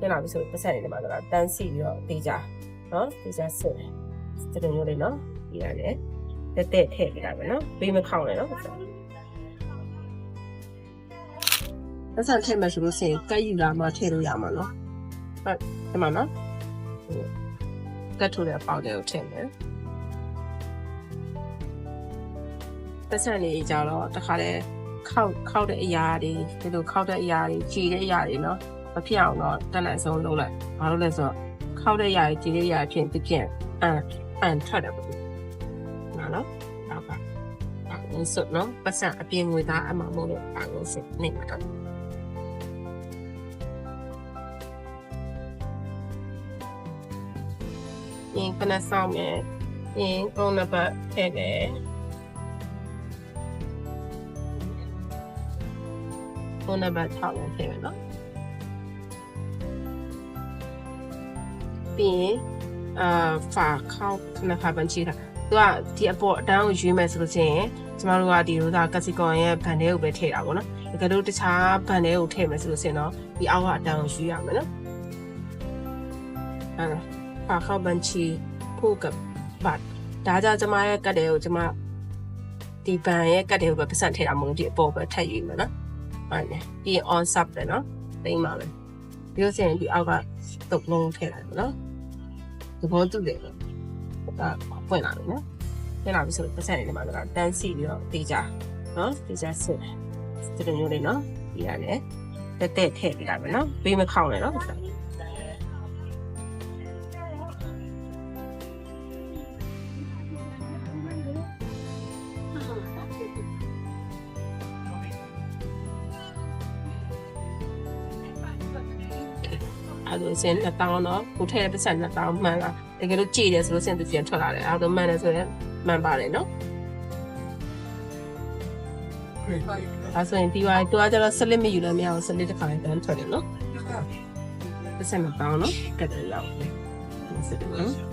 ပြန်လာပြီဆိုပတ်ဆက်နေတယ်မှာတော့တန်းစီပြီးတော့တေးကြနော်တေးကြစစ်တယ်ဒီလိုမျိုးလေးနော်ဒီရတယ်တက်တက်ထည့်ပြတာပဲနော်ဘေးမခေါင်နဲ့နော်ပတ်ဆက်ပတ်ဆက်ထည့်မယ်ဆိုလို့ရှိရင်ကတ်ယူလာမှထည့်လို့ရမှာနော်ဟုတ်ဒီမှာနော်ကတ်ထိုးတဲ့အပေါက်တွေကိုထည့်မယ်ပတ်ဆက်နေကြတော့တခါလေခောက်ခောက်တဲ့အရာတွေဒီလိုခောက်တဲ့အရာတွေကြည်တဲ့အရာတွေနော် မဖြစ်အောင်တော့တန်တန်ဆုံးလုပ်လိုက်ဘာလို့လဲဆိုတော့ခောက်တဲ့ຢာကြီးကြည်တဲ့ຢာဖြစ်တစ်ပြက်အန်အန်ထွက်တယ်ပေါ့နော်နော်ဟုတ်ပါအဲ့ဆိုနော်ပတ်စံအပြင်ငွေသားအမှမဟုတ်လို့ပါလို့စစ်နေမှာတော့ရင်ခဏဆောင်မယ်ရင်ကုန်းနံပါတ်ထည့်တယ်ကုန်းနံပါတ်6နဲ့ထည့်မယ်နော် ပြီးရင်အာဖာခောက်ခဏခါပန်ချီတာသူကဒီအပေါ်အတန်းကိုရွေးမယ်ဆိုလို့ရှိရင်ကျမတို့ကဒီလိုသာကစီကွန်ရဲ့ဗန်ထဲကိုပဲထည့်တာပေါ့နော်တကယ်လို့တခြားဗန်ထဲကိုထည့်မယ်ဆိုလို့ရှိရင်တော့ဒီအောက်ကအတန်းကိုရွေးရမယ်နော်အဲ့ဒါဖာခောက်ပန်ချီဖို့ကပတ်ဒါကြောင့်ကျမရဲ့ကတ်တယ်ကိုကျမဒီဗန်ရဲ့ကတ်တယ်ကိုပဲပတ်စံထည့်တာမဟုတ်ဒီအပေါ်ပဲထည့်ရွေးမယ်နော်ဟုတ်တယ်ပြီးရင် on sub တယ်နော်တိမ့်ပါမယ်ပြီးလို့ရှိရင်ဒီအောက်ကတုပ်လုံးထည့်လိုက်မယ်နော် သဘောတူတယ်လို့ဒါဖွင့်လာပြီနော်ဖွင့်လာပြီဆိုတော့ပတ်စံနေတယ်မှာတော့တန်းစီပြီးတော့တေးကြနော်တေးကြစစ်ဒီလိုမျိုးလေးနော်ပြီးရတယ်တက်တက်ထည့်ပြတာပဲနော်ဘေးမခေါင်နဲ့နော် အဲ့လိုစင်2000တော့ကိုထည့်တဲ့ပတ်စံ2000မှန်လားတကယ်လို့ကြည်တယ်ဆိုလို့စင်သူပြန်ထွက်လာတယ်အဲ့တော့မှန်တယ်ဆိုရင်မှန်ပါတယ်နော်အဲ့ဆိုရင်ဒီဝိုင်းတူကကျတော့စလစ်မယူလည်းမရအောင်စလစ်တစ်ခါတန်းထွက်တယ်နော်ပတ်စံ2000နော်ကတ်တယ်လောက်စတယ်နော်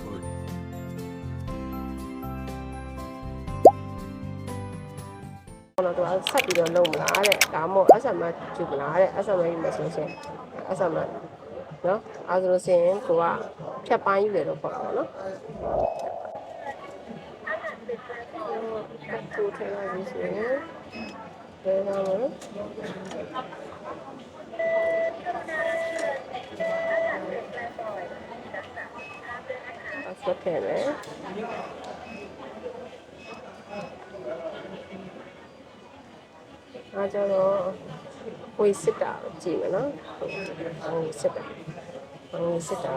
တော့တော့ဆက်ပြီးတော့လုံးမလားတဲ့ဒါမှမဟုတ် SMS ယူမလားတဲ့ SMS ယူမယ်ဆိုရင် SMS နော်အဲဆိုလို့ရှိရင်ကိုကဖြတ်ပိုင်းယူတယ်လို့ခေါ်တာပေါ့နော်ကိုထဲလာပြီဆိုရင်ဘယ်လာမလဲအဆက်ထဲမယ်အားကြတော့ ဝေးစစ်တာကိုကြည့်မယ်နော်ဝေးစစ်တာဝေးစစ်တာ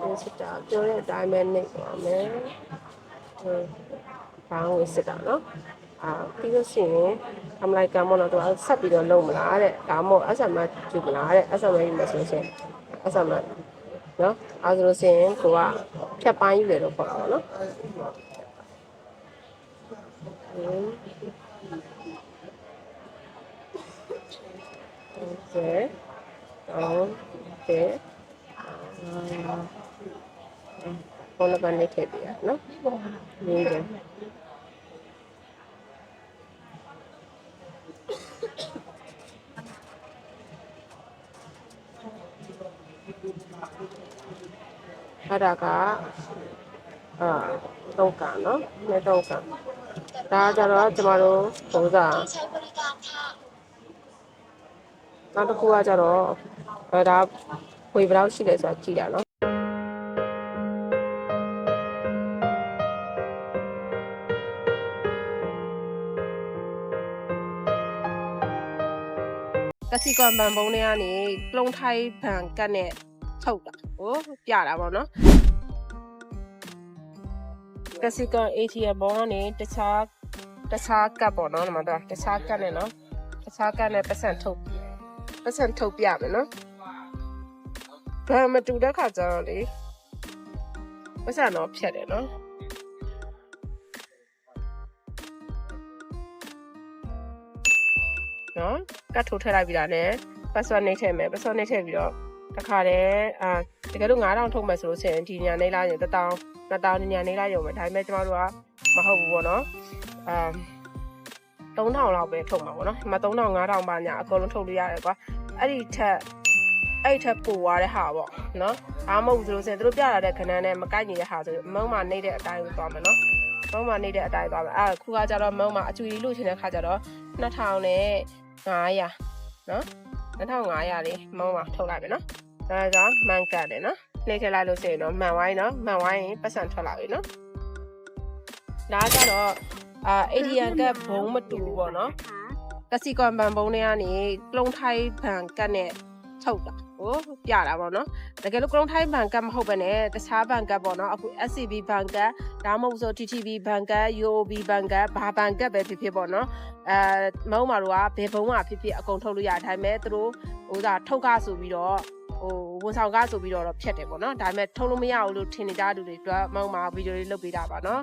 ဝေးစစ်တာပြောတဲ့အတိုင်းပဲနေပါမယ်ဟိုဘာဝေးစစ်တာနော်အာပြီးလို့ရှိရင်အမလိုက်ကမောတော့သူဆက်ပြီးတော့လုံးမလားတဲ့ဒါမှမဟုတ် SMS ယူမလားတဲ့ SMS ယူမယ်ဆိုရင် SMS နော်အဲဆိုလို့ရှိရင်ကိုကဖြတ်ပိုင်းယူတယ်လို့ခေါ်တာပေါ့နော်ဟင်း Okay. Okay. ဘုန်းကနေထည့်ပြရနော်။ရင်းတယ်အဲ့ဒါကအာတော့ကနော်။နဲ့တော့ကဒါကြတော့ကျမတို့ဘုရား နောက်တစ်ခုကကြတော့အဲဒါဝေဘယ်လောက်ရှိလဲဆိုတာကြည့်တာနော်ကစီကွန်ဘန်ဘုံတွေကနေပလုံထိုင်းဘန်ကတ်နဲ့ထုတ်တာဟိုပြတာပေါ့နော်ကစီကွန် ATM ဘောကနေတခြားတခြားကတ်ပေါ့နော်ဒီမှာတော့တခြားကတ်နဲ့နော်တခြားကတ်နဲ့ပတ်စံထုတ် ပတ်စံထုတ်ပြမယ်နော်ဘာမတူတဲ့ခါကျတော့လေပတ်စံတော့ဖြတ်တယ်နော်နော်ကတ်ထိုးထည့်လိုက်ပြီလားနဲ့ password နှိပ်ထည့်မယ် password နှိပ်ထည့်ပြီးတော့တခါတည်းအာတကယ်လို့9000ထုတ်မယ်ဆိုလို့ရှိရင်ဒီညာနေလာရင်1000 2000ညာနေလာရုံပဲဒါပေမဲ့ကျမတို့ကမဟုတ်ဘူးပေါ့နော်အာ 3000လောက်ပဲထုတ်မှာပေါ့နော်ဒီမှာ3000 5000ပါညာအကုန်လုံးထုတ်လို့ရတယ်ကွာအဲ့ဒီထက်အဲ့ဒီထက်ပိုသွားတဲ့ဟာပေါ့နော်ဒါမှမဟုတ်ဘူးဆိုလို့ဆိုရင်သူတို့ပြလာတဲ့ခဏန်းနဲ့မကိုက်နေတဲ့ဟာဆိုရင်မုံမှာနေတဲ့အတိုင်းကိုသွားမယ်နော်မုံမှာနေတဲ့အတိုင်းသွားမယ်အဲ့ခုကကြတော့မုံမှာအချွေလို့ချင်တဲ့ခါကျတော့2000နဲ့900နော်2500လေးမုံမှာထုတ်လိုက်မယ်နော်ဒါကြောင့်မှန်ကတ်တယ်နော်နှိမ့်ထည့်လိုက်လို့ဆိုရင်တော့မှန်ဝိုင်းနော်မှန်ဝိုင်းရင်ပတ်စံထွက်လာပြီနော်ဒါကြတော့ အာအေဒီယန်ကတ်ဘုံမတူဘူးပေါ့နော်ကစီကွန်ဘန်ဘုံတွေကနေကလုံထိုင်းဘန်ကတ်နဲ့ထုတ်တာဟိုပြတာပေါ့နော်တကယ်လို့ကလုံထိုင်းဘန်ကတ်မဟုတ်ဘဲနဲ့တခြားဘန်ကတ်ပေါ့နော်အခု SCB ဘန်ကတ်ဒါမှမဟုတ်ဆို TTB ဘန်ကတ် UOB ဘန်ကတ်ဘာဘန်ကတ်ပဲဖြစ်ဖြစ်ပေါ့နော်အဲမုံမာတို့ကဘယ်ဘုံကဖြစ်ဖြစ်အကုန်ထုတ်လို့ရဒါပေမဲ့သူတို့ဟိုဒါထုတ်ကားဆိုပြီးတော့ဟိုဝန်ဆောင်ကားဆိုပြီးတော့ဖြတ်တယ်ပေါ့နော်ဒါပေမဲ့ထုတ်လို့မရဘူးလို့ထင်နေကြတဲ့လူတွေအတွက်မုံမာဗီဒီယိုလေးလုပ်ပေးတာပါနော်